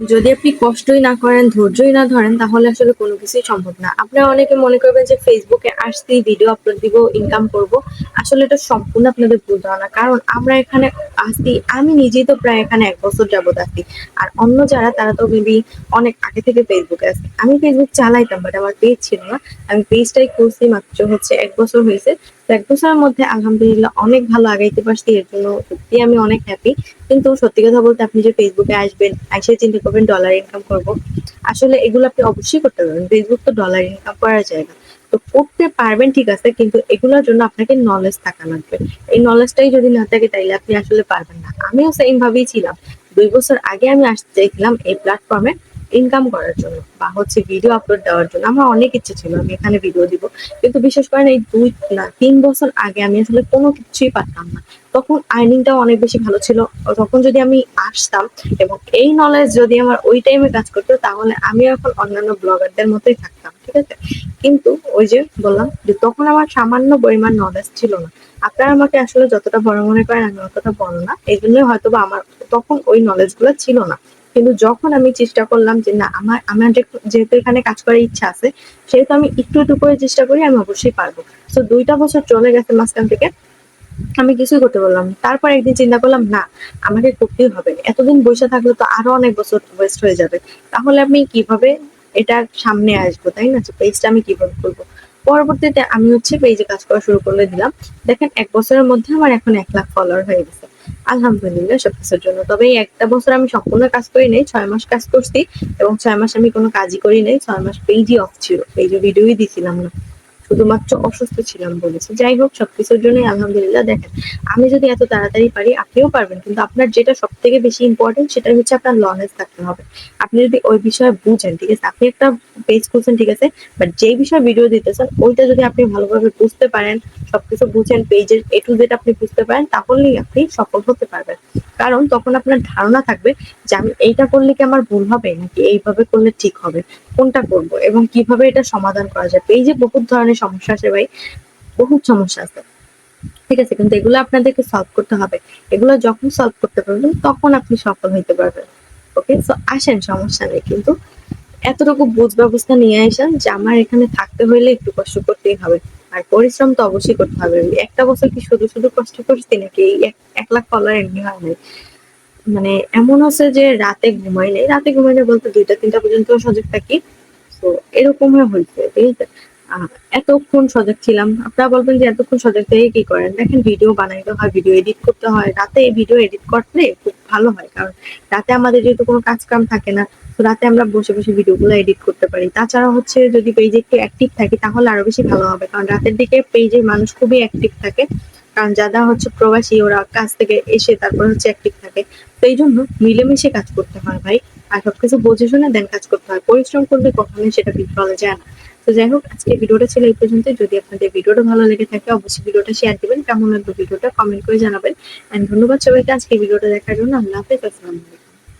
যদি আপনি কষ্টই না করেন, ধৈর্যই না ধরেন, তাহলে আসলে কোনো কিছুই সম্ভব না। আপনারা অনেকে মনে করবেন যে ফেসবুকে আসছি ভিডিও আপলোড দিব ইনকাম করব। আসলে এটা সম্পূর্ণ আপনাদের ভুল ধারণা। কারণ আমরা এখানে আসছি আমি নিজেই তো প্রায় এখানে এক বছর যাবত আসছি আর অন্য যারা, তারা তো মেবি অনেক আগে থেকে ফেসবুকে আসছে আমি ফেসবুক চালাইতাম বাট আমার পেজ ছিল না। আমি পেজটাই খুলছি মাত্র হচ্ছে এক বছর হয়েছে। তো এক বছরের মধ্যে আলহামদুলিল্লাহ অনেক ভালো আগাইতে পারছি, এর জন্য সত্যি আমি অনেক হ্যাপি কিন্তু সত্যি কথা বলতে আপনি যে ফেসবুকে আসবেন এসে চিন্তা করবেন ডলার ইনকাম করব। আসলে এগুলো আপনি অবশ্যই করতে পারবেন। ফেসবুক তো ডলার ইনকাম করা যায় না তো করতে পারবেন ঠিক আছে, কিন্তু এগুলোর জন্য আপনাকে নলেজ থাকা লাগবে। এই নলেজটাই যদি না থাকে, তাইলে আপনি আসলে পারবেন না। আমিও সেম ভাবেই ছিলাম। দুই বছর আগে আমি আসতে চাইছিলাম এই প্ল্যাটফর্মে ইনকাম করার জন্য বা হচ্ছে ভিডিও আপলোড দেওয়ার জন্য। আমার অনেক ইচ্ছে ছিল, আমি এখানে ভিডিও দিব। কিন্তু বিশেষ করে এই দুই না, তিন বছর আগে আমি আসলে কোনো কিছুই পারতাম না। তখন আর্নিংটাও অনেক বেশি ভালো ছিল। তখন যদি আমি আসতাম এবং এই নলেজ যদি আমার ওই টাইমে কাজ করতো, তাহলে আমি এখন অন্যান্য ব্লগারদের মতোই থাকতাম, ঠিক আছে? কিন্তু ওই যে বললাম যে তখন আমার সামান্য পরিমাণ নলেজ ছিল না। আপনারা আমাকে আসলে যতটা বড় মনে করেন, আমি অতটা বড় না। এই জন্যই হয়তো বা আমার তখন ওই নলেজগুলো ছিল না। কিন্তু যখন আমি চেষ্টা করলাম যে, না, আমার আমার যেহেতু এখানে কাজ করার ইচ্ছা আছে, সেহেতু আমি একটু একটু করে চেষ্টা করি, আমি অবশ্যই পারব। তো দুইটা বছর চলে গেছে মাঝখান থেকে, আমি কিছুই করতে পারলাম তারপর একদিন চিন্তা করলাম, না, আমাকে করতেই হবে। এতদিন বসে থাকলে তো আরও অনেক বছর ওয়েস্ট হয়ে যাবে। তাহলে আমি কীভাবে এটা সামনে আসব, তাই না? পেজটা আমি কীভাবে করব পরবর্তীতে আমি হচ্ছে পেজে কাজ করা শুরু করে দিলাম। দেখেন, এক বছরের মধ্যে আমার এখন এক লাখ ফলোয়ার হয়ে গেছে। আলহামদুলিল্লাহ সবকিছুর জন্য। তবে এই একটা বছর আমি সম্পূর্ণ কাজ করি নাই, ছয় মাস কাজ করছি এবং ছয় মাস আমি কোনো কাজই করি নাই, ছয় মাস পেজই অফ ছিল পেজে ভিডিওই দিছিলাম না। শুধুমাত্র অসুস্থ ছিলাম বলেছে। যাই হোক, সবকিছুর জন্যই আলহামদুলিল্লাহ দেখেন, আমি যদি এত তাড়াতাড়ি পারি, আপনিও পারবেন, কিন্তু আপনার যেটা সব থেকে বেশি ইম্পর্টেন্ট সেটা হচ্ছে আপনার লনেজ থাকতে হবে। আপনি যদি ওই বিষয়ে বুঝেন, ঠিক আছে, আপনি একটা পেজ খুলছেন, ঠিক আছে বাট যেই বিষয়ে ভিডিও দিতেছেন, ওইটা যদি আপনি ভালোভাবে বুঝতে পারেন, সবকিছু বুঝেন পেজের এ টু জেড আপনি বুঝতে পারেন, তাহলেই আপনি সফল হতে পারবেন। কারণ তখন আপনার ধারণা থাকবে যে আমি এইটা করলে কি আমার ভুল হবে, নাকি এইভাবে করলে ঠিক হবে, কোনটা করব এবং কীভাবে এটা সমাধান করা যায়। পেজে বহুত ধরনের সমস্যা আছে ভাই। বহুত সমস্যা আছে। ঠিক আছে, কিন্তু এগুলো আপনাদেরকে সলভ করতে হবে। এগুলো যখন সলভ করতে পারবেন, তখন আপনি সফল হইতে পারবেন। ওকে সো আসেন, সমস্যা নেই। কিন্তু এতটুকু বুঝ ব্যবস্থা নিয়ে আসেন যে আমার এখানে থাকতে হইলে একটু কষ্ট করতেই হবে। আর পরিশ্রম তো অবশ্যই করতে হবে। একটা বছর কি শুধু শুধু কষ্ট করছি নাকি এক- লাখ ফলোয়ার এমনি হয় নাই? মানে এমন হচ্ছে যে রাতে ঘুমাই নাই। রাতে ঘুমাই নাই বলতে দুইটা, তিনটা পর্যন্ত সজাগ থাকি। তো এরকম হয়েছে ঠিক আছে এতক্ষণ সজাগ ছিলাম। আপনারা বলবেন যে এতক্ষণ সজাগ থেকে কি করেন? দেখেন ভিডিও বানাইতে হয় ভিডিও এডিট করতে হয়। রাতে এই ভিডিও এডিট করলে খুব ভালো হয়, কারণ রাতে আমাদের যেহেতু কোনো কাজকাম থাকে না, তো রাতে আমরা বসে বসে ভিডিওগুলো এডিট করতে পারি। তাছাড়া হচ্ছে যদি পেজে একটু অ্যাক্টিভ থাকি, তাহলে আরও বেশি ভালো হবে, কারণ রাতের দিকে পেজের মানুষ খুবই অ্যাক্টিভ থাকে। কারণ যারা হচ্ছে প্রবাসী, ওরা কাজ থেকে এসে তারপর হচ্ছে অ্যাক্টিভ থাকে। তো এই জন্য মিলেমিশে কাজ করতে হয় ভাই। আর সবকিছু বুঝে শুনে দেন কাজ করতে হয়। পরিশ্রম করলে কখনোই সেটা বিফলে যায় না। তো যাই হোক আজকে ভিডিওটা ছিল এই পর্যন্ত যদি আপনাদের ভিডিওটা ভালো লেগে থাকে, অবশ্যই ভিডিওটা শেয়ার দিবেন। কেমন লাগবে ভিডিওটা কমেন্ট করে জানাবেন। এন্ড ধন্যবাদ সবাইকে আজকে ভিডিওটা দেখার জন্য। আল্লাহ হাফেজ, আসসালামু আলাইকুম।